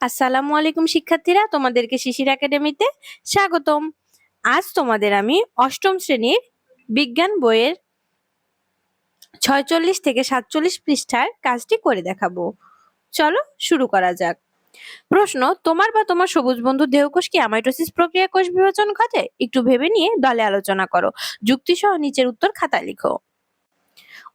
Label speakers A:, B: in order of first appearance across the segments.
A: আসসালামু আলাইকুম শিক্ষার্থীরা, তোমাদেরকে শিশির একাডেমিতে স্বাগতম। আজ তোমাদের আমি অষ্টম শ্রেণির বিজ্ঞান বইয়ের ছয়চল্লিশ থেকে সাতচল্লিশ পৃষ্ঠার কাজটি করে দেখাবো। চলো শুরু করা যাক। প্রশ্ন, তোমার বা তোমার সবুজ বন্ধু দেহকোষ কি অ্যামাইটোসিস প্রক্রিয়া কোষ বিভাজন ঘটে? একটু ভেবে নিয়ে দলে আলোচনা করো। যুক্তিসহ নিচের উত্তর খাতায় লিখো।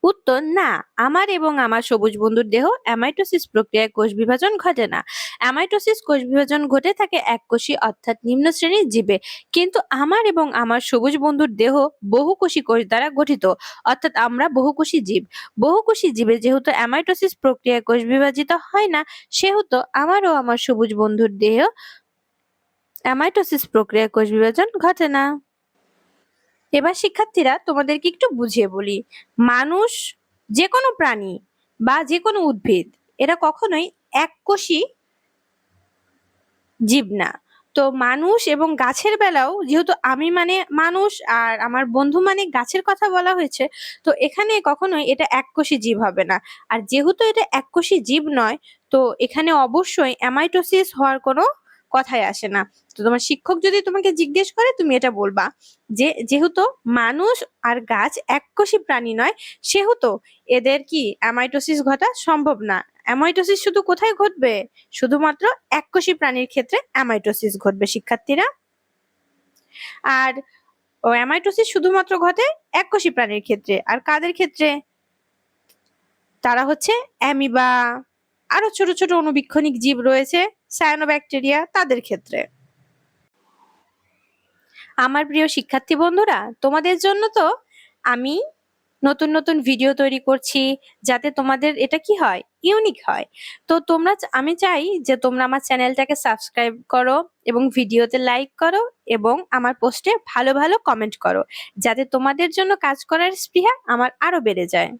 A: উত্তর, না, আমার এবং আমার সবুজ বন্ধুর দেহ অ্যামাইটোসিস প্রক্রিয়ায় কোষ বিভাজন ঘটে না। অ্যামাইটোসিস কোষ বিভাজন ঘটে থাকে এককোষী অর্থাৎ নিম্ন শ্রেণির জীবে। কিন্তু আমার এবং আমার সবুজ বন্ধুর দেহ বহুকোষী কোষ দ্বারা গঠিত, অর্থাৎ আমরা বহুকোষী জীব। বহুকোষী জীবে যেহেতু অ্যামাইটোসিস প্রক্রিয়ায় কোষ বিভাজিত হয় না, সেহেতু আমার ও আমার সবুজ বন্ধুর দেহ অ্যামাইটোসিস প্রক্রিয়ায় কোষ বিভাজন ঘটে না। এবার শিক্ষার্থীরা তোমাদেরকে একটু বুঝিয়ে বলি। মানুষ যে কোনো প্রাণী বা যে কোনো উদ্ভিদ, এরা কখনোই এককোষী জীব না। তো মানুষ এবং গাছের বেলাও, যেহেতু আমি মানে মানুষ আর আমার বন্ধু মানে গাছের কথা বলা হয়েছে, তো এখানে কখনোই এটা এককোষী জীব হবে না। আর যেহেতু এটা এককোষী জীব নয়, তো এখানে অবশ্যই অ্যামাইটোসিস হওয়ার কোনো কথাই আসে না। তো তোমার শিক্ষক যদি তোমাকে জিজ্ঞেস করে, তুমি এটা বলবা যে, যেহেতু মানুষ আর গাছ এককোষী প্রাণী নয়, সেহেতু এদের কি অ্যামাইটোসিস ঘটা সম্ভব না? অ্যামাইটোসিস শুধু কোথায় ঘটবে? শুধুমাত্র এককোষী প্রাণীর ক্ষেত্রে অ্যামাইটোসিস ঘটবে, শিক্ষার্থীরা। আর অ্যামাইটোসিস শুধুমাত্র ঘটে এককোষী প্রাণীর ক্ষেত্রে, আর কাদের ক্ষেত্রে? তারা হচ্ছে অ্যামিবা। আরও ছোট ছোট অনুবীক্ষণিক জীব রয়েছে। সায়ানোব্যাকটেরিয়া তাদের ক্ষেত্রে। আমার প্রিয় শিক্ষার্থী বন্ধুরা, তোমাদের জন্য তো আমি নতুন নতুন ভিডিও তৈরি করছি, যাতে তোমাদের এটা কি হয়? ইউনিক হয়। তো তোমরা আমি চাই যে তোমরা আমার চ্যানেলটাকে সাবস্ক্রাইব করো এবং ভিডিওতে লাইক করো এবং আমার পোস্টে ভালো ভালো কমেন্ট করো, যাতে তোমাদের জন্য কাজ করার স্পৃহা আমার আরও বেড়ে যায়।